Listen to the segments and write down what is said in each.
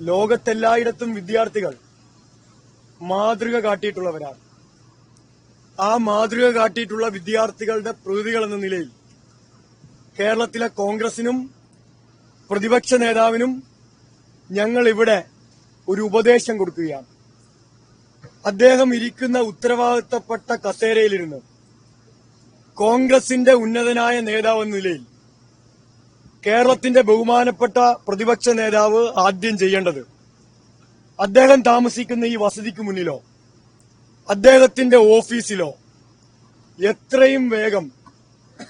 ലോകത്തെല്ലായിടത്തും വിദ്യാർത്ഥികൾ മാതൃക കാട്ടിയിട്ടുള്ളവരാണ്. ആ മാതൃക കാട്ടിയിട്ടുള്ള വിദ്യാർത്ഥികളുടെ പ്രതികൾ എന്ന നിലയിൽ കേരളത്തിലെ കോൺഗ്രസിനും പ്രതിപക്ഷ നേതാവിനും ഞങ്ങൾ ഇവിടെ ഒരു ഉപദേശം കൊടുക്കുകയാണ്. അദ്ദേഹം ഇരിക്കുന്ന ഉത്തരവാദിത്തപ്പെട്ട കസേരയിലിരുന്ന് കോൺഗ്രസിന്റെ ഉന്നതനായ നേതാവ് എന്ന നിലയിൽ കേരളത്തിന്റെ ബഹുമാനപ്പെട്ട പ്രതിപക്ഷ നേതാവ് ആദ്യം ചെയ്യേണ്ടത് അദ്ദേഹം താമസിക്കുന്ന ഈ വസതിക്ക് മുന്നിലോ അദ്ദേഹത്തിന്റെ ഓഫീസിലോ എത്രയും വേഗം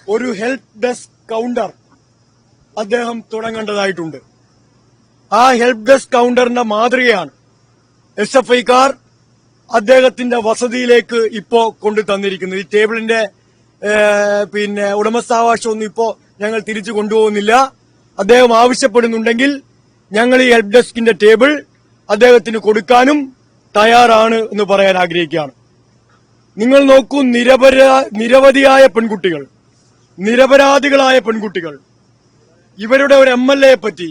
ഒരു ഹെൽപ്പ് ഡെസ്ക് കൗണ്ടർ അദ്ദേഹം തുടങ്ങേണ്ടതായിട്ടുണ്ട്. ആ ഹെൽപ്പ് ഡെസ്ക് കൗണ്ടറിന്റെ മാതൃകയാണ് എസ് എഫ് ഐക്കാർ അദ്ദേഹത്തിന്റെ വസതിയിലേക്ക് ഇപ്പോ കൊണ്ടു തന്നിരിക്കുന്നത് ഈ ടേബിളിന്റെ പിന്നെ ഉടമസ്ഥാവകാശമൊന്നും ഇപ്പോ ഞങ്ങൾ തിരിച്ചു കൊണ്ടുപോകുന്നില്ല. അദ്ദേഹം ആവശ്യപ്പെടുന്നുണ്ടെങ്കിൽ ഞങ്ങൾ ഈ ഹെൽപ്പ് ഡെസ്കിന്റെ ടേബിൾ അദ്ദേഹത്തിന് കൊടുക്കാനും തയ്യാറാണ് എന്ന് പറയാൻ ആഗ്രഹിക്കുകയാണ്. നിങ്ങൾ നോക്കൂ നിരപരാ നിരവധിയായ പെൺകുട്ടികൾ നിരപരാധികളായ പെൺകുട്ടികൾ. ഇവരുടെ ഒരു എം എൽ എയെ പറ്റി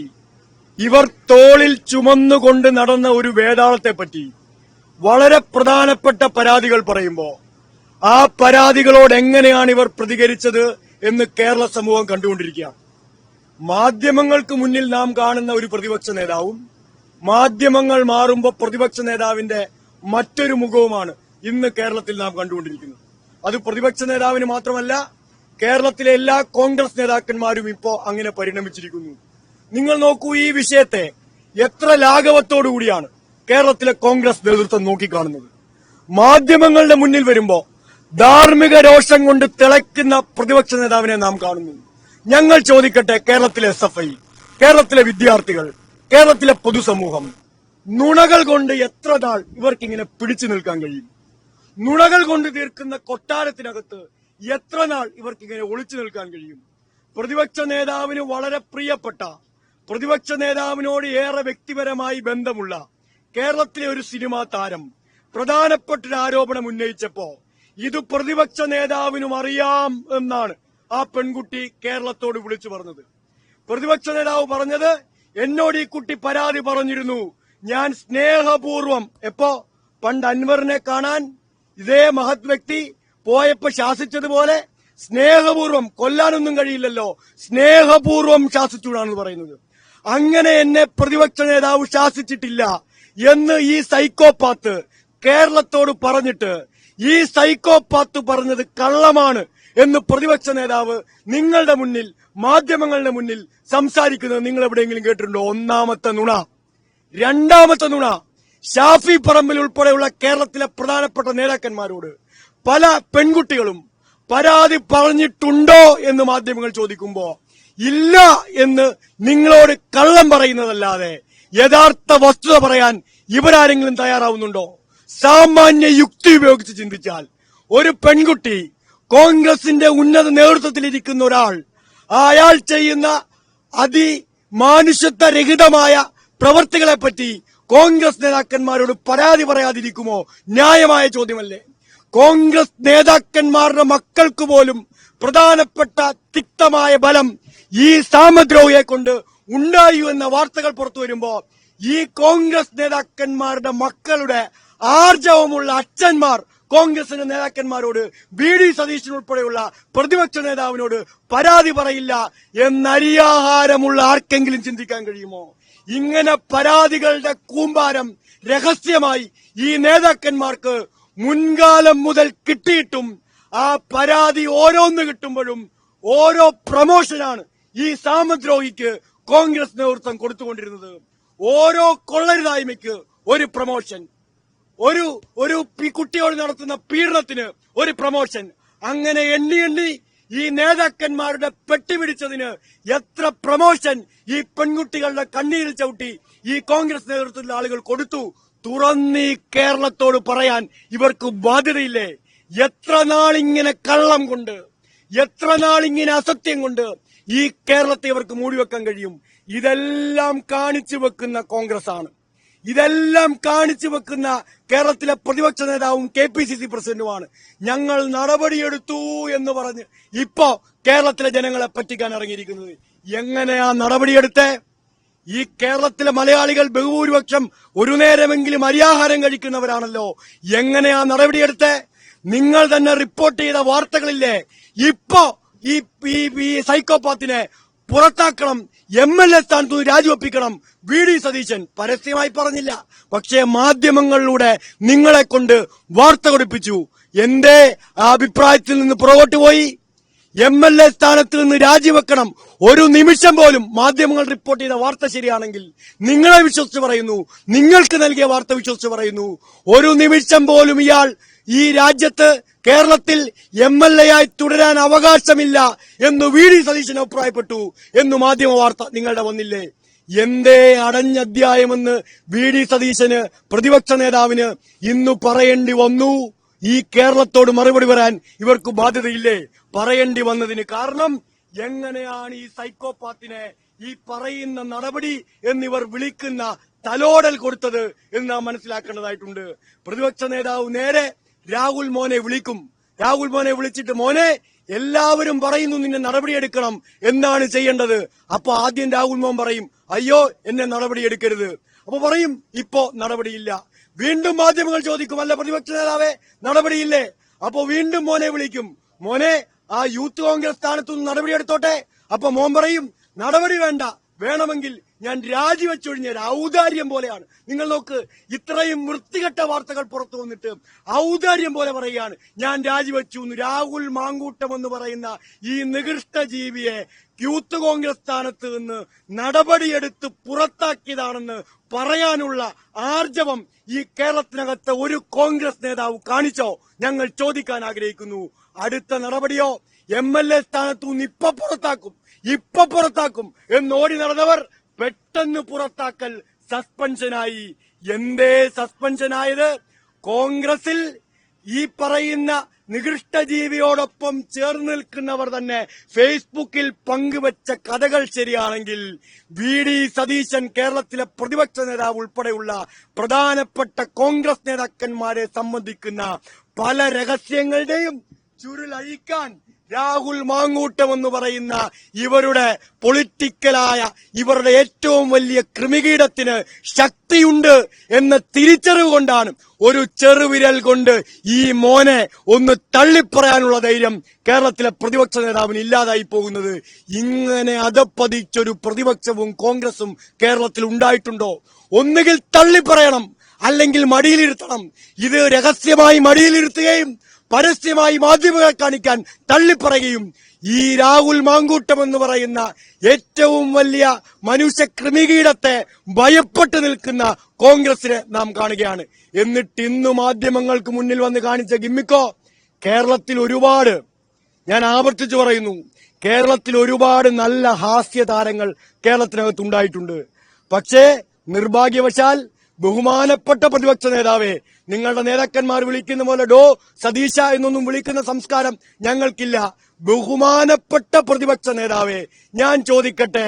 ഇവർ തോളിൽ ചുമന്നുകൊണ്ട് നടന്ന ഒരു വേതാളത്തെ പറ്റി വളരെ പ്രധാനപ്പെട്ട പരാതികൾ പറയുമ്പോൾ ആ പരാതികളോട് എങ്ങനെയാണ് ഇവർ പ്രതികരിച്ചത് എന്ന് കേരള സമൂഹം കണ്ടുകൊണ്ടിരിക്കുകയാണ്. മാധ്യമങ്ങൾക്ക് മുന്നിൽ നാം കാണുന്ന ഒരു പ്രതിപക്ഷ നേതാവും മാധ്യമങ്ങൾ മാറുമ്പോൾ പ്രതിപക്ഷ നേതാവിന്റെ മറ്റൊരു മുഖവുമാണ് ഇന്ന് കേരളത്തിൽ നാം കണ്ടുകൊണ്ടിരിക്കുന്നത്. അത് പ്രതിപക്ഷ നേതാവിന് മാത്രമല്ല കേരളത്തിലെ എല്ലാ കോൺഗ്രസ് നേതാക്കന്മാരും ഇപ്പോ അങ്ങനെ പരിണമിച്ചിരിക്കുന്നു. നിങ്ങൾ നോക്കൂ ഈ വിഷയത്തെ എത്ര ലാഘവത്തോടു കൂടിയാണ് കേരളത്തിലെ കോൺഗ്രസ് നേതൃത്വം നോക്കിക്കാണുന്നത്. മാധ്യമങ്ങളുടെ മുന്നിൽ വരുമ്പോ ധാർമ്മിക രോഷം കൊണ്ട് തിളയ്ക്കുന്ന പ്രതിപക്ഷ നേതാവിനെ നാം കാണുന്നു. ഞങ്ങൾ ചോദിക്കട്ടെ കേരളത്തിലെ എസ് എഫ് ഐ കേരളത്തിലെ വിദ്യാർത്ഥികൾ കേരളത്തിലെ പൊതുസമൂഹം നുണകൾ കൊണ്ട് എത്ര നാൾ ഇവർക്കിങ്ങനെ പിടിച്ചു നിൽക്കാൻ കഴിയും? നുണകൾ കൊണ്ട് തീർക്കുന്ന കൊട്ടാരത്തിനകത്ത് എത്ര നാൾ ഇവർക്കിങ്ങനെ ഒളിച്ചു നിൽക്കാൻ കഴിയും? പ്രതിപക്ഷ നേതാവിന് വളരെ പ്രിയപ്പെട്ട പ്രതിപക്ഷ നേതാവിനോട് ഏറെ വ്യക്തിപരമായി ബന്ധമുള്ള കേരളത്തിലെ ഒരു സിനിമാ താരം പ്രധാനപ്പെട്ട ഒരു ആരോപണം ഉന്നയിച്ചപ്പോ ഇത് പ്രതിപക്ഷ നേതാവിനും അറിയാം എന്നാണ് ആ പെൺകുട്ടി കേരളത്തോട് വിളിച്ചു പറഞ്ഞത്. പ്രതിപക്ഷ നേതാവ് പറഞ്ഞത് എന്നോട് ഈ കുട്ടി പരാതി പറഞ്ഞിരുന്നു. ഞാൻ സ്നേഹപൂർവം എപ്പോ പണ്ട് അൻവറിനെ കാണാൻ ഇതേ മഹത് വ്യക്തി പോയപ്പോ ശാസിച്ചതുപോലെ സ്നേഹപൂർവം കൊല്ലാനൊന്നും കഴിയില്ലല്ലോ. സ്നേഹപൂർവം ശാസിച്ചൂടാന്ന് പറയുന്നത്. അങ്ങനെ എന്നെ പ്രതിപക്ഷ നേതാവ് ശാസിച്ചിട്ടില്ല എന്ന് ഈ സൈക്കോപാത്ത് കേരളത്തോട് പറഞ്ഞിട്ട് ഈ സൈക്കോപാത്ത് പറഞ്ഞത് കള്ളമാണ് എന്ന് പ്രതിപക്ഷ നേതാവ് നിങ്ങളുടെ മുന്നിൽ മാധ്യമങ്ങളുടെ മുന്നിൽ സംസാരിക്കുന്നത് നിങ്ങൾ എവിടെയെങ്കിലും കേട്ടിട്ടുണ്ടോ? ഒന്നാമത്തെ നുണ. രണ്ടാമത്തെ നുണ. ഷാഫി പറമ്പിൽ ഉൾപ്പെടെയുള്ള കേരളത്തിലെ പ്രധാനപ്പെട്ട നേതാക്കന്മാരോട് പല പെൺകുട്ടികളും പരാതി പറഞ്ഞിട്ടുണ്ടോ എന്ന് മാധ്യമങ്ങൾ ചോദിക്കുമ്പോ ഇല്ല എന്ന് നിങ്ങളോട് കള്ളം പറയുന്നതല്ലാതെ യഥാർത്ഥ വസ്തുത പറയാൻ ഇവരാരെങ്കിലും തയ്യാറാവുന്നുണ്ടോ? സാമാന്യ യുക്തി ഉപയോഗിച്ച് ചിന്തിച്ചാൽ ഒരു പെൺകുട്ടി കോൺഗ്രസിന്റെ ഉന്നത നേതൃത്വത്തിലിരിക്കുന്ന ഒരാൾ അയാൾ ചെയ്യുന്ന അതിമാനുഷ്യത്വരഹിതമായ പ്രവർത്തികളെ പറ്റി കോൺഗ്രസ് നേതാക്കന്മാരോട് പരാതി പറയാതിരിക്കുമോ? ന്യായമായ ചോദ്യമല്ലേ. കോൺഗ്രസ് നേതാക്കന്മാരുടെ മക്കൾക്ക് പോലും പ്രധാനപ്പെട്ട തിക്തമായ ബലം ഈ സാമദ്രോഹിയെ കൊണ്ട് ഉണ്ടായി എന്ന വാർത്തകൾ പുറത്തു വരുമ്പോ ഈ കോൺഗ്രസ് നേതാക്കന്മാരുടെ മക്കളുടെ ആർജവമുള്ള അച്ഛന്മാർ കോൺഗ്രസിന്റെ നേതാക്കന്മാരോട് ബി ഡി സതീശൻ ഉൾപ്പെടെയുള്ള പ്രതിപക്ഷ നേതാവിനോട് പരാതി പറയില്ല എന്നരിയാഹാരമുള്ള ആർക്കെങ്കിലും ചിന്തിക്കാൻ കഴിയുമോ? ഇങ്ങനെ പരാതികളുടെ കൂമ്പാരം രഹസ്യമായി ഈ നേതാക്കന്മാർക്ക് മുൻകാലം മുതൽ കിട്ടിയിട്ടും ആ പരാതി ഓരോന്ന് കിട്ടുമ്പോഴും ഓരോ പ്രമോഷനാണ് ഈ സാമദ്രോഹിക്ക് കോൺഗ്രസ് നേതൃത്വം കൊടുത്തുകൊണ്ടിരുന്നത്. ഓരോ കൊള്ളരുതായ്മയ്ക്ക് ഒരു പ്രമോഷൻ. ഒരു ഒരു കുട്ടിയോട് നടത്തുന്ന പീഡനത്തിന് ഒരു പ്രമോഷൻ അങ്ങനെ എണ്ണി എണ്ണി ഈ നേതാക്കന്മാരുടെ പെട്ടിപിടിച്ചതിന് എത്ര പ്രമോഷൻ ഈ പെൺകുട്ടികളുടെ കണ്ണീരിൽ ചവിട്ടി ഈ കോൺഗ്രസ് നേതൃത്വത്തിലെ ആളുകൾ കൊടുത്തു. തുറന്നീ കേരളത്തോട് പറയാൻ ഇവർക്ക് ബാധ്യതയില്ലേ? എത്ര നാളിങ്ങനെ കള്ളം കൊണ്ട് എത്ര നാളിങ്ങനെ അസത്യം കൊണ്ട് ഈ കേരളത്തെ ഇവർക്ക് മൂടിവെക്കാൻ കഴിയും? ഇതെല്ലാം കാണിച്ചു വെക്കുന്ന കോൺഗ്രസ് ആണ് ഇതെല്ലാം കാണിച്ചു വെക്കുന്ന കേരളത്തിലെ പ്രതിപക്ഷ നേതാവും കെ പി സി സി പ്രസിഡന്റുമാണ്. ഞങ്ങൾ നടപടിയെടുത്തു എന്ന് പറഞ്ഞ് ഇപ്പോ കേരളത്തിലെ ജനങ്ങളെ പറ്റിക്കാൻ ഇറങ്ങിയിരിക്കുന്നത്. എങ്ങനെയാ നടപടിയെടുത്തേ? ഈ കേരളത്തിലെ മലയാളികൾ ബഹുഭൂരിപക്ഷം ഒരു നേരമെങ്കിലും അരിയാഹാരം കഴിക്കുന്നവരാണല്ലോ. എങ്ങനെയാ നടപടിയെടുത്തേ? നിങ്ങൾ തന്നെ റിപ്പോർട്ട് ചെയ്ത വാർത്തകളില്ലേ? ഇപ്പോ ഈ സൈക്കോപാത്തിനെ പുറത്താക്കണം. എം എൽ എ സ്ഥാനത്ത് രാജിവെപ്പിക്കണം. വി ഡി സതീശൻ പരസ്യമായി പറഞ്ഞില്ല. പക്ഷേ മാധ്യമങ്ങളിലൂടെ നിങ്ങളെ കൊണ്ട് വാർത്ത കൊടുപ്പിച്ചു. എന്റെ അഭിപ്രായത്തിൽ നിന്ന് പുറകോട്ട് പോയി? എം എൽ എ സ്ഥാനത്ത് നിന്ന് രാജിവെക്കണം. ഒരു നിമിഷം പോലും മാധ്യമങ്ങൾ റിപ്പോർട്ട് ചെയ്ത വാർത്ത ശരിയാണെങ്കിൽ നിങ്ങളെ വിശ്വസിച്ച് പറയുന്നു. നിങ്ങൾക്ക് നൽകിയ വാർത്ത വിശ്വസിച്ച് പറയുന്നു. ഒരു നിമിഷം പോലും ഇയാൾ ഈ രാജ്യത്ത് കേരളത്തിൽ എം എൽ എ ആയി തുടരാൻ അവകാശമില്ല എന്ന് വി ഡി സതീശൻ അഭിപ്രായപ്പെട്ടു എന്ന് മാധ്യമ വാർത്ത നിങ്ങളുടെ വന്നില്ലേ എന്തേ അടഞ്ഞ അധ്യായമെന്ന് വി ഡി സതീശന് പ്രതിപക്ഷ നേതാവിന് ഇന്നു പറയേണ്ടി വന്നു. ഈ കേരളത്തോട് മറുപടി വരാൻ ഇവർക്ക് ബാധ്യതയില്ലേ? പറയേണ്ടി വന്നതിന് കാരണം എങ്ങനെയാണ് ഈ സൈക്കോപാത്തിനെ ഈ പറയുന്ന നടപടി എന്നിവർ വിളിക്കുന്ന തലോടൽ കൊടുത്തത് എന്ന് നാം മനസ്സിലാക്കേണ്ടതായിട്ടുണ്ട്. പ്രതിപക്ഷ നേതാവ് നേരെ രാഹുൽ മോനെ വിളിക്കും. രാഹുൽ മോനെ വിളിച്ചിട്ട് മോനെ എല്ലാവരും പറയുന്നു നിന്നെ നടപടിയെടുക്കണം എന്താണ് ചെയ്യേണ്ടത്. അപ്പൊ ആദ്യം രാഹുൽ മോൻ പറയും അയ്യോ എന്നെ നടപടിയെടുക്കരുത്. അപ്പൊ പറയും ഇപ്പോ നടപടിയില്ല. വീണ്ടും മാധ്യമങ്ങൾ ചോദിക്കും അല്ല പ്രതിപക്ഷ നേതാവേ നടപടിയില്ലേ? അപ്പൊ വീണ്ടും മോനെ വിളിക്കും മോനെ ആ യൂത്ത് കോൺഗ്രസ് സ്ഥാനത്തു നിന്ന് നടപടിയെടുത്തോട്ടെ? അപ്പൊ മോൻ പറയും നടപടി വേണ്ട വേണമെങ്കിൽ ഞാൻ രാജിവെച്ചൊഴിഞ്ഞ ഒരു ഔദാര്യം പോലെയാണ്. നിങ്ങൾ നോക്ക് ഇത്രയും വൃത്തികെട്ട വാർത്തകൾ പുറത്തു വന്നിട്ട് ഔദാര്യം പോലെ പറയുകയാണ്. ഞാൻ രാജിവെച്ചു രാഹുൽ മാങ്കൂട്ടം എന്ന് പറയുന്ന ഈ നികൃഷ്ട ജീവിയെ യൂത്ത് കോൺഗ്രസ് സ്ഥാനത്ത് നിന്ന് നടപടിയെടുത്ത് പുറത്താക്കിയതാണെന്ന് പറയാനുള്ള ആർജവം ഈ കേരളത്തിനകത്ത് ഒരു കോൺഗ്രസ് നേതാവ് കാണിച്ചോ? ഞങ്ങൾ ചോദിക്കാൻ ആഗ്രഹിക്കുന്നു. അടുത്ത നടപടിയോ? എം എൽ എ സ്ഥാനത്തു നിന്ന് ഇപ്പൊ പുറത്താക്കും. ഇപ്പൊ പുറത്താക്കും. എന്നോടി നടന്നവർ പെട്ടെന്ന് പുറത്താക്കൽ സസ്പെൻഷനായി. എന്തേ സസ്പെൻഷനായത്? കോൺഗ്രസിൽ ഈ പറയുന്ന നികൃഷ്ട ജീവിയോടൊപ്പം ചേർന്ന് നിൽക്കുന്നവർ തന്നെ ഫേസ്ബുക്കിൽ പങ്കുവച്ച കഥകൾ ശരിയാണെങ്കിൽ വി ഡി സതീശൻ കേരളത്തിലെ പ്രതിപക്ഷ നേതാവ് ഉൾപ്പെടെയുള്ള പ്രധാനപ്പെട്ട കോൺഗ്രസ് നേതാക്കന്മാരെ സംബന്ധിക്കുന്ന പല രഹസ്യങ്ങളുടെയും ചുരുളഴിക്കാൻ രാഹുൽ മാങ്ങൂട്ടം എന്ന് പറയുന്ന ഇവരുടെ പൊളിറ്റിക്കലായ ഇവരുടെ ഏറ്റവും വലിയ ക്രിമികീടത്തിന് ശക്തിയുണ്ട് എന്ന തിരിച്ചറിവ് കൊണ്ടാണ് ഒരു ചെറുവിരൽ കൊണ്ട് ഈ മോനെ ഒന്ന് തള്ളിപ്പറയാനുള്ള ധൈര്യം കേരളത്തിലെ പ്രതിപക്ഷ നേതാവിന് ഇല്ലാതായി പോകുന്നത്. ഇങ്ങനെ അതപ്പതിച്ചൊരു പ്രതിപക്ഷവും കോൺഗ്രസും കേരളത്തിൽ ഉണ്ടായിട്ടുണ്ടോ? ഒന്നുകിൽ തള്ളിപ്പറയണം അല്ലെങ്കിൽ മടിയിലിരുത്തണം. ഇത് രഹസ്യമായി മടിയിലിരുത്തുകയും പരസ്യമായി മാധ്യമങ്ങളെ കാണിക്കാൻ തള്ളിപ്പറയുകയും ഈ രാഹുൽ മാങ്കൂട്ടം എന്ന് പറയുന്ന ഏറ്റവും വലിയ മനുഷ്യ ക്രിമികീടത്തെ ഭയപ്പെട്ടു നിൽക്കുന്ന കോൺഗ്രസിനെ നാം കാണുകയാണ്. എന്നിട്ട് ഇന്ന് മാധ്യമങ്ങൾക്ക് മുന്നിൽ വന്ന് കാണിച്ച ഗിമ്മിക്കോ കേരളത്തിൽ ഒരുപാട് ഞാൻ ആവർത്തിച്ചു പറയുന്നു കേരളത്തിൽ ഒരുപാട് നല്ല ഹാസ്യ താരങ്ങൾ കേരളത്തിനകത്തുണ്ടായിട്ടുണ്ട് പക്ഷേ നിർഭാഗ്യവശാൽ ബഹുമാനപ്പെട്ട പ്രതിപക്ഷ നേതാവേ നിങ്ങളുടെ നേതാക്കന്മാർ വിളിക്കുന്ന പോലെ ഡോ സതീശ എന്നൊന്നും വിളിക്കുന്ന സംസ്കാരം ഞങ്ങൾക്കില്ല. ബഹുമാനപ്പെട്ട പ്രതിപക്ഷ നേതാവേ ഞാൻ ചോദിക്കട്ടെ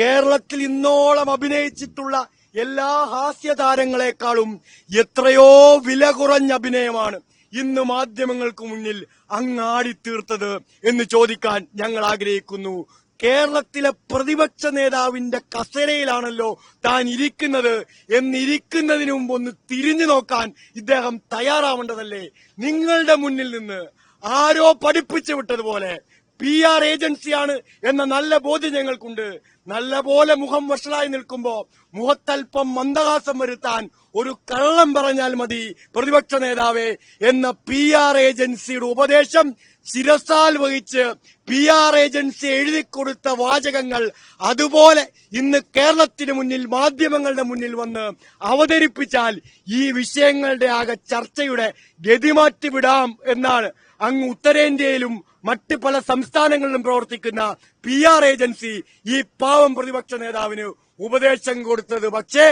കേരളത്തിൽ ഇന്നോളം അഭിനയിച്ചിട്ടുള്ള എല്ലാ ഹാസ്യ താരങ്ങളെക്കാളും എത്രയോ വില കുറഞ്ഞ അഭിനയമാണ് ഇന്ന് മാധ്യമങ്ങൾക്ക് മുന്നിൽ അങ്ങാടി തീർത്തത് എന്ന് ചോദിക്കാൻ ഞങ്ങൾ ആഗ്രഹിക്കുന്നു. കേരളത്തിലെ പ്രതിപക്ഷ നേതാവിന്റെ കസേരയിലാണല്ലോ താൻ ഇരിക്കുന്നത്. എന്നിരിക്കുന്നതിന് മുമ്പ് ഒന്ന് തിരിഞ്ഞു നോക്കാൻ ഇദ്ദേഹം തയ്യാറാവേണ്ടതല്ലേ? നിങ്ങളുടെ മുന്നിൽ നിന്ന് ആരോ പഠിപ്പിച്ചു വിട്ടതുപോലെ പി ആർ ഏജൻസിയാണ് എന്ന നല്ല ബോധ്യം ഞങ്ങൾക്കുണ്ട്. നല്ല പോലെ മുഖം വഷളായി നിൽക്കുമ്പോ മുഖത്തൽപ്പം മന്ദഹാസം വരുത്താൻ ഒരു കള്ളം പറഞ്ഞാൽ മതി പ്രതിപക്ഷ നേതാവേ എന്ന പി ആർ ഏജൻസിയുടെ ഉപദേശം ശിരസാൽ വഹിച്ച് പി ആർ ഏജൻസി എഴുതി കൊടുത്ത വാചകങ്ങൾ അതുപോലെ ഇന്ന് കേരളത്തിന് മുന്നിൽ മാധ്യമങ്ങളുടെ മുന്നിൽ വന്ന് അവതരിപ്പിച്ചാൽ ഈ വിഷയങ്ങളുടെ ആകെ ചർച്ചയുടെ ഗതിമാറ്റി വിടാം എന്നാണ് അങ്ങ് ഉത്തരേന്ത്യയിലും മറ്റ് പല സംസ്ഥാനങ്ങളിലും പ്രവർത്തിക്കുന്ന പി ആർ ഏജൻസി ഈ പാവം പ്രതിപക്ഷ നേതാവിന് ഉപദേശം കൊടുത്തത്. പക്ഷേ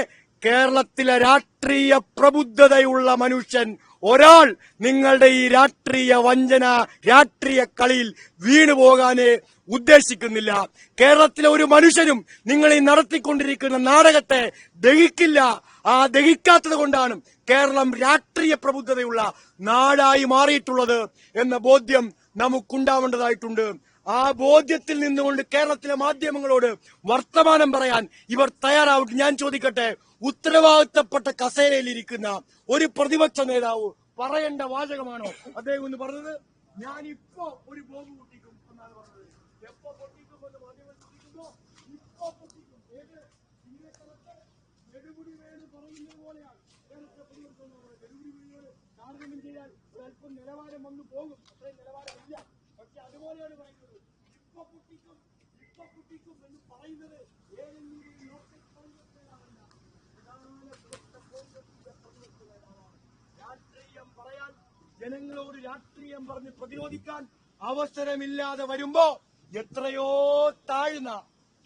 കേരളത്തിലെ രാഷ്ട്രീയ പ്രബുദ്ധതയുള്ള മനുഷ്യൻ ഒരാൾ നിങ്ങളുടെ ഈ രാഷ്ട്രീയ വഞ്ചന രാഷ്ട്രീയ കളിയിൽ വീണു പോകാനേ ഉദ്ദേശിക്കുന്നില്ല. കേരളത്തിലെ ഒരു മനുഷ്യനും നിങ്ങൾ ഈ നടത്തിക്കൊണ്ടിരിക്കുന്ന നാടകത്തെ ദഹിക്കില്ല. ആ ദഹിക്കാത്തത് കൊണ്ടാണ് കേരളം രാഷ്ട്രീയ പ്രബുദ്ധതയുള്ള നാടായി മാറിയിട്ടുള്ളത് എന്ന ബോധ്യം നമുക്കുണ്ടാവേണ്ടതായിട്ടുണ്ട്. ആ ബോധ്യത്തിൽ നിന്നുകൊണ്ട് കേരളത്തിലെ മാധ്യമങ്ങളോട് വർത്തമാനം പറയാൻ ഇവർ തയ്യാറാവട്ടെ. ഞാൻ ചോദിക്കട്ടെ ഉത്തരവാദിത്തപ്പെട്ട കസേരയിലിരിക്കുന്ന ഒരു പ്രതിപക്ഷ നേതാവ് പറയേണ്ട വാചകമാണോ? അദ്ദേഹം ഒന്ന് പറഞ്ഞത് ഞാൻ ഇപ്പോ ഒരു ബോംബ് പൊട്ടിക്കും എന്നാണ് പറഞ്ഞത്. എപ്പോ പൊട്ടിക്കും എന്ന് മാധ്യമങ്ങൾ ചോദിക്കുമ്പോ ഇപ്പോ പൊട്ടിക്കും. ഏത് ഇന്നത്തെ നെടുമുടി വേണു പറയുന്നത് പോലെയാണ്. കേരളത്തിലെ പ്രതിപക്ഷം. നെടുമുടി വേണുവിനോട് താരതമ്യം ചെയ്താൽ ഒരല്പം നിലവാരം വന്നു പോകും. അത്രയും നിലവാരമില്ല. പക്ഷെ അതുപോലെയാണ് പറയുന്നത്. ഇപ്പൊ പൊട്ടിക്കും ഇപ്പൊ പൊട്ടിക്കും എന്ന് പറയുന്നത് ഏതെങ്കിലും ഒരു ലോക്കൽ കോൺഗ്രസ് നേതാവല്ല പ്രധാനപ്പെട്ട കോൺഗ്രസിന്റെ പ്രതിപക്ഷ നേതാവാണ് രാഷ്ട്രീയം പറയാൻ ജനങ്ങളോട് രാഷ്ട്രീയം പറഞ്ഞ് പ്രതിരോധിക്കാൻ അവസരമില്ലാതെ വരുമ്പോ എത്രയോ താഴ്ന്ന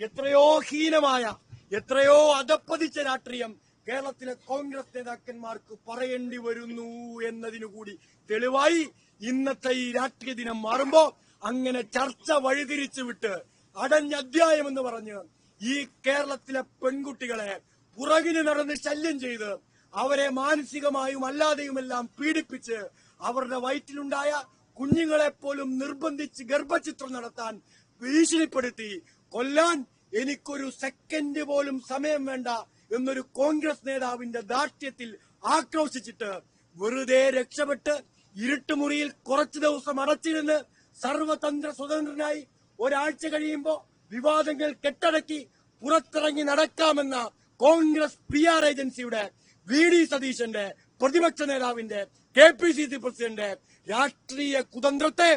എത്രയോ ഹീനമായ എത്രയോ അതപ്പതിച്ച രാഷ്ട്രീയം കേരളത്തിലെ കോൺഗ്രസ് നേതാക്കന്മാർക്ക് പറയേണ്ടി വരുന്നു എന്നതിനു കൂടി തെളിവായി ഇന്നത്തെ ഈ രാഷ്ട്രീയ ദിനം മാറുമ്പോ അങ്ങനെ ചർച്ച വഴിതിരിച്ചു വിട്ട് അടഞ്ഞ അധ്യായം എന്ന് പറഞ്ഞ് ഈ കേരളത്തിലെ പെൺകുട്ടികളെ പുറകിന് നടന്ന് ശല്യം ചെയ്ത് അവരെ മാനസികമായും അല്ലാതെയുമെല്ലാം പീഡിപ്പിച്ച് അവരുടെ വയറ്റിലുണ്ടായ കുഞ്ഞുങ്ങളെ പോലും നിർബന്ധിച്ച് ഗർഭചിത്രം നടത്താൻ ഭീഷണിപ്പെടുത്തി. കൊല്ലാൻ എനിക്കൊരു സെക്കൻഡ് പോലും സമയം വേണ്ട എന്നൊരു കോൺഗ്രസ് നേതാവിന്റെ ദാർഢ്യത്തിൽ ആക്രോശിച്ചിട്ട് വെറുതെ രക്ഷപ്പെട്ട് ഇരുട്ടുമുറിയിൽ കുറച്ചു ദിവസം അടച്ചിരുന്ന് സർവതന്ത്ര സ്വതന്ത്രനായി ഒരാഴ്ച കഴിയുമ്പോൾ വിവാദങ്ങൾ കെട്ടടക്കി പുറത്തിറങ്ങി നടക്കാമെന്ന കോൺഗ്രസ് പി ആർ ഏജൻസിയുടെ വി ഡി സതീശന്റെ പ്രതിപക്ഷ നേതാവിന്റെ K P C C president രാഷ്ട്രീയ കുതന്ത്രത്തെ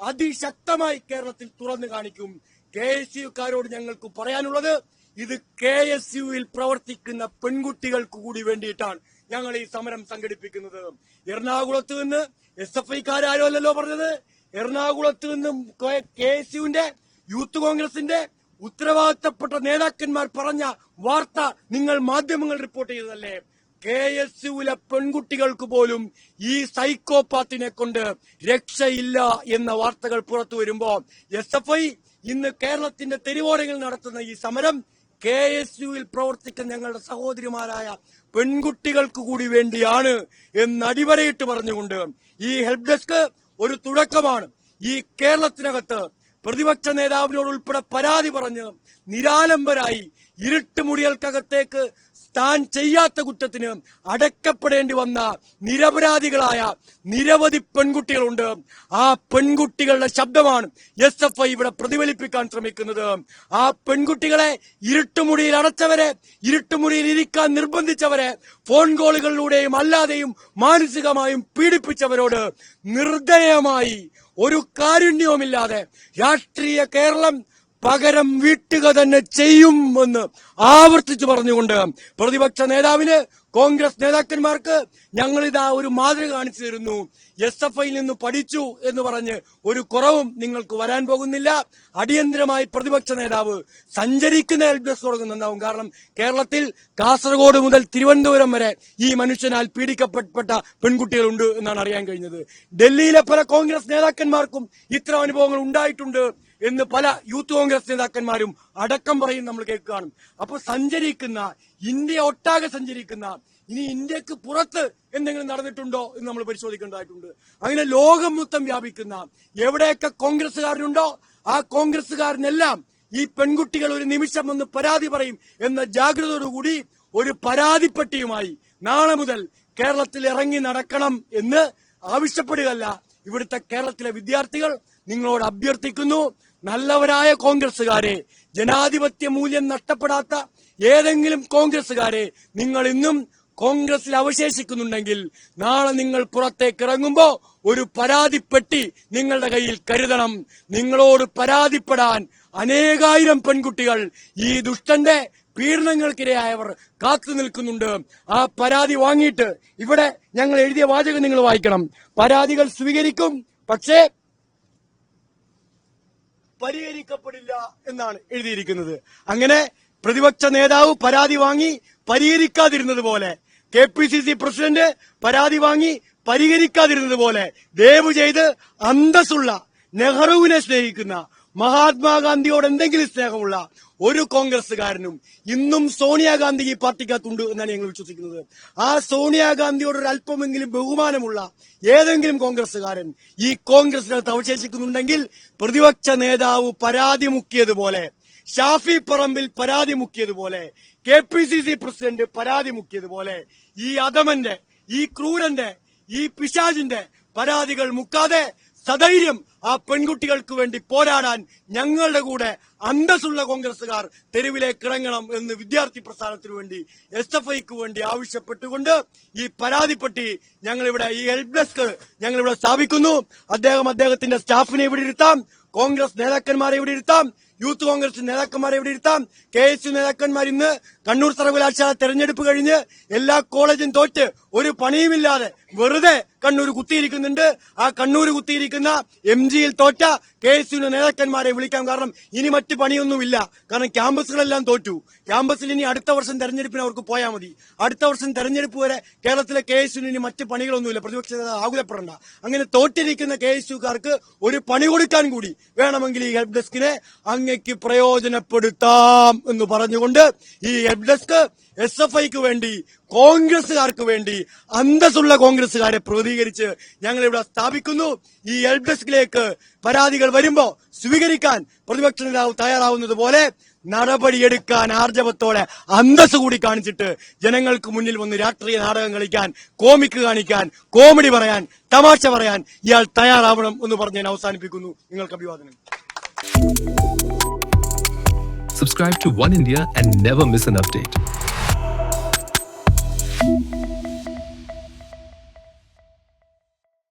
അതിശക്തമായി കേരളത്തിൽ തുറന്നു കാണിക്കും. കെ എസ് യുക്കാരോട് ഞങ്ങൾക്ക് പറയാനുള്ളത് ഇത് കെ എസ് യുവിൽ പ്രവർത്തിക്കുന്ന പെൺകുട്ടികൾക്ക് കൂടി വേണ്ടിയിട്ടാണ് ഞങ്ങൾ ഈ സമരം സംഘടിപ്പിക്കുന്നത്. എറണാകുളത്ത് നിന്ന് എസ് എഫ് ഐക്കാരും അല്ലല്ലോ പറഞ്ഞത്. എറണാകുളത്ത് നിന്നും കെ എസ് യുവിന്റെ യൂത്ത് കോൺഗ്രസിന്റെ ഉത്തരവാദിത്തപ്പെട്ട നേതാക്കന്മാർ പറഞ്ഞ വാർത്ത നിങ്ങൾ മാധ്യമങ്ങൾ റിപ്പോർട്ട് ചെയ്തതല്ലേ? കെ എസ് യുവിലെ പെൺകുട്ടികൾക്ക് പോലും ഈ സൈക്കോപാത്തിനെ കൊണ്ട് രക്ഷയില്ല എന്ന വാർത്തകൾ പുറത്തു വരുമ്പോ എസ് എഫ് ഐ ഇന്ന് കേരളത്തിന്റെ തെരുവോരങ്ങളിൽ നടത്തുന്ന ഈ സമരം കെ എസ് യുവിൽ പ്രവർത്തിക്കുന്ന ഞങ്ങളുടെ സഹോദരിമാരായ പെൺകുട്ടികൾക്ക് കൂടി വേണ്ടിയാണ് എന്ന് അടിവരയിട്ട് പറഞ്ഞുകൊണ്ട് ഈ ഹെൽപ് ഡെസ്ക് ഒരു തുടക്കമാണ്. ഈ കേരളത്തിനകത്ത് പ്രതിപക്ഷ നേതാവിനോട് ഉൾപ്പെടെ പരാതി പറഞ്ഞ് നിരാലംബരായി ഇരുട്ട് ഇരുട്ടുമുടികൾക്കകത്തേക്ക് താൻ ചെയ്യാത്ത കുറ്റത്തിന് അടക്കപ്പെടേണ്ടി വന്ന നിരപരാധികളായ നിരവധി പെൺകുട്ടികളുണ്ട്. ആ പെൺകുട്ടികളുടെ ശബ്ദമാണ് എസ് എഫ് ഐ ഇവിടെ പ്രതിഫലിപ്പിക്കാൻ ശ്രമിക്കുന്നത്. ആ പെൺകുട്ടികളെ ഇരുട്ടുമുടിയിൽ അടച്ചവരെ ഇരുട്ടുമുടിയിൽ ഇരിക്കാൻ നിർബന്ധിച്ചവരെ ഫോൺ കോളുകളിലൂടെയും അല്ലാതെയും മാനസികമായും പീഡിപ്പിച്ചവരോട് നിർദ്ദയമായി ഒരു കാരുണ്യവുമില്ലാതെ രാഷ്ട്രീയ കേരളം പകരം വീട്ടുക തന്നെ ചെയ്യും എന്ന് ആവർത്തിച്ചു പറഞ്ഞുകൊണ്ട് പ്രതിപക്ഷ നേതാവിന് കോൺഗ്രസ് നേതാക്കന്മാർക്ക് ഞങ്ങളിതാ ഒരു മാതൃക കാണിച്ചു തരുന്നു. എസ് എഫ് ഐയിൽ നിന്ന് പഠിച്ചു എന്ന് പറഞ്ഞ് ഒരു കുറവും നിങ്ങൾക്ക് വരാൻ പോകുന്നില്ല. അടിയന്തരമായി പ്രതിപക്ഷ നേതാവ് സഞ്ചരിക്കുന്ന എൽ ഡി എസ് തുടങ്ങുന്നുണ്ടാവും കാരണം കേരളത്തിൽ കാസർഗോഡ് മുതൽ തിരുവനന്തപുരം വരെ ഈ മനുഷ്യനാൽ പീഡിക്കപ്പെട്ട പെൺകുട്ടികളുണ്ട് എന്നാണ് അറിയാൻ കഴിഞ്ഞത്. ഡൽഹിയിലെ പല കോൺഗ്രസ് നേതാക്കന്മാർക്കും ഇത്തരം അനുഭവങ്ങൾ ഉണ്ടായിട്ടുണ്ട്. എന്ന് പല യൂത്ത് കോൺഗ്രസ് നേതാക്കന്മാരും അടക്കം പറയും നമ്മൾ കേൾക്കുകയാണ്. അപ്പൊ സഞ്ചരിക്കുന്ന ഇന്ത്യ ഒട്ടാകെ സഞ്ചരിക്കുന്ന ഇനി ഇന്ത്യയ്ക്ക് പുറത്ത് എന്തെങ്കിലും നടന്നിട്ടുണ്ടോ എന്ന് നമ്മൾ പരിശോധിക്കേണ്ടതായിട്ടുണ്ട്. അങ്ങനെ ലോകം മൊത്തം വ്യാപിക്കുന്ന എവിടെയൊക്കെ കോൺഗ്രസ്സുകാരനുണ്ടോ ആ കോൺഗ്രസ്സുകാരനെല്ലാം ഈ പെൺകുട്ടികൾ ഒരു നിമിഷം ഒന്ന് പരാതി പറയും എന്ന ജാഗ്രതയോടുകൂടി ഒരു പരാതിപ്പെട്ടിയുമായി നാളെ മുതൽ കേരളത്തിൽ ഇറങ്ങി നടക്കണം എന്ന് ആവശ്യപ്പെടുകയല്ല ഇവിടുത്തെ കേരളത്തിലെ വിദ്യാർത്ഥികൾ നിങ്ങളോട് അഭ്യർത്ഥിക്കുന്നു. നല്ലവരായ കോൺഗ്രസുകാരെ ജനാധിപത്യ മൂല്യം നഷ്ടപ്പെടാത്ത ഏതെങ്കിലും കോൺഗ്രസുകാരെ നിങ്ങൾ ഇന്നും കോൺഗ്രസിൽ അവശേഷിക്കുന്നുണ്ടെങ്കിൽ നാളെ നിങ്ങൾ പുറത്തേക്ക് ഇറങ്ങുമ്പോ ഒരു പരാതിപ്പെട്ടി നിങ്ങളുടെ കയ്യിൽ കരുതണം. നിങ്ങളോട് പരാതിപ്പെടാൻ അനേകായിരം പെൺകുട്ടികൾ ഈ ദുഷ്ടന്റെ പീഡനങ്ങൾക്കിരയായവർ കാത്തു നിൽക്കുന്നുണ്ട്. ആ പരാതി വാങ്ങിയിട്ട് ഇവിടെ ഞങ്ങൾ എഴുതിയ വാചകം നിങ്ങൾ വായിക്കണം. പരാതികൾ സ്വീകരിക്കും പക്ഷേ പരിഹരിക്കപ്പെടില്ല എന്നാണ് എഴുതിയിരിക്കുന്നത്. അങ്ങനെ പ്രതിപക്ഷ നേതാവ് പരാതി വാങ്ങി പരിഹരിക്കാതിരുന്നത് പോലെ K P C C president പരാതി വാങ്ങി പരിഹരിക്കാതിരുന്നത് പോലെ ദയവ് ചെയ്ത് അന്തസ്സുള്ള നെഹ്റുവിനെ സ്നേഹിക്കുന്ന മഹാത്മാഗാന്ധിയോട് എന്തെങ്കിലും സ്നേഹമുള്ള ഒരു കോൺഗ്രസ്സുകാരനും ഇന്നും സോണിയാഗാന്ധി ഈ പാർട്ടിക്കകത്തുണ്ട് എന്നാണ് ഞങ്ങൾ വിശ്വസിക്കുന്നത്. ആ സോണിയാഗാന്ധിയോട് ഒരു അല്പമെങ്കിലും ബഹുമാനമുള്ള ഏതെങ്കിലും കോൺഗ്രസ്സുകാരൻ ഈ കോൺഗ്രസിനകത്ത് അവശേഷിക്കുന്നുണ്ടെങ്കിൽ പ്രതിപക്ഷ നേതാവ് പരാതി മുക്കിയതുപോലെ ഷാഫി പറമ്പിൽ പരാതി മുക്കിയതുപോലെ K P C C president പരാതി മുക്കിയതുപോലെ ഈ അധമന്റെ ഈ ക്രൂരന്റെ ഈ പിശാജിന്റെ പരാതികൾ മുക്കാതെ സധൈര്യം ആ പെൺകുട്ടികൾക്ക് വേണ്ടി പോരാടാൻ ഞങ്ങളുടെ കൂടെ അന്തസ്സുള്ള കോൺഗ്രസുകാർ തെരുവിലേക്ക് ഇറങ്ങണം എന്ന് വിദ്യാർത്ഥി പ്രസ്ഥാനത്തിനു വേണ്ടി എസ് എഫ് ഐക്ക് വേണ്ടി ആവശ്യപ്പെട്ടുകൊണ്ട് ഈ പരാതിപ്പെട്ടി ഞങ്ങളിവിടെ ഈ ഹെൽപ്പ് ഡെസ്ക് ഞങ്ങളിവിടെ സ്ഥാപിക്കുന്നു. അദ്ദേഹം അദ്ദേഹത്തിന്റെ സ്റ്റാഫിനെ ഇവിടെ ഇരുത്താം. കോൺഗ്രസ് നേതാക്കന്മാരെ ഇവിടെ ഇരുത്താം. യൂത്ത് കോൺഗ്രസ് നേതാക്കന്മാരെ ഇവിടെ ഇരുത്താം. കെ എസ് യു നേതാക്കന്മാർ ഇന്ന് കണ്ണൂർ സർവകലാശാല തെരഞ്ഞെടുപ്പ് കഴിഞ്ഞ് എല്ലാ കോളേജും തോറ്റ് ഒരു പണിയുമില്ലാതെ വെറുതെ കണ്ണൂർ കുത്തിയിരിക്കുന്നുണ്ട്. ആ കണ്ണൂർ കുത്തിയിരിക്കുന്ന എം ജിയിൽ തോറ്റ കെ എസ് യുവിന്റെ നേതാക്കന്മാരെ വിളിക്കാൻ കാരണം ഇനി മറ്റു പണിയൊന്നുമില്ല. കാരണം ക്യാമ്പസുകളെല്ലാം തോറ്റു. ക്യാമ്പസിൽ ഇനി അടുത്ത വർഷം തെരഞ്ഞെടുപ്പിന് അവർക്ക് പോയാൽ മതി. അടുത്ത വർഷം തെരഞ്ഞെടുപ്പ് വരെ കേരളത്തിലെ കെ എസ് ഇനി മറ്റ് പണികളൊന്നുമില്ല. പ്രതിപക്ഷ ആകുലപ്പെടേണ്ട. അങ്ങനെ തോറ്റിരിക്കുന്ന കെ എസ് യുക്കാർക്ക് ഒരു പണി കൊടുക്കാൻ കൂടി വേണമെങ്കിൽ ഈ ഹെൽപ് ഡെസ്കിനെ അങ്ങയ്ക്ക് പ്രയോജനപ്പെടുത്താം എന്ന് പറഞ്ഞുകൊണ്ട് ഈ ഹെൽപ് ഡെസ്ക് എസ് എഫ് ഐക്ക് വേണ്ടി കോൺഗ്രസുകാർക്ക് വേണ്ടി അന്തസ്സുള്ള കോൺഗ്രസുകാരെ പ്രതികരിച്ച് ഞങ്ങൾ ഇവിടെ സ്ഥാപിക്കുന്നു. ഈ ഹെൽപ് ഡെസ്കിലേക്ക് പരാതികൾ വരുമ്പോൾ സ്വീകരിക്കാൻ പ്രതിപക്ഷ നേതാവ് തയ്യാറാവുന്നത് പോലെ നടപടിയെടുക്കാൻ ആർജവത്തോടെ അന്തസ് കൂടി കാണിച്ചിട്ട് ജനങ്ങൾക്ക് മുന്നിൽ വന്ന് രാഷ്ട്രീയ നാടകം കളിക്കാൻ കോമിക്ക് കാണിക്കാൻ കോമഡി പറയാൻ തമാശ പറയാൻ ഇയാൾ തയ്യാറാവണം എന്ന് പറഞ്ഞ് ഞാൻ അവസാനിപ്പിക്കുന്നു. നിങ്ങൾക്ക് അഭിവാദനം Subscribe to One India and never miss an update.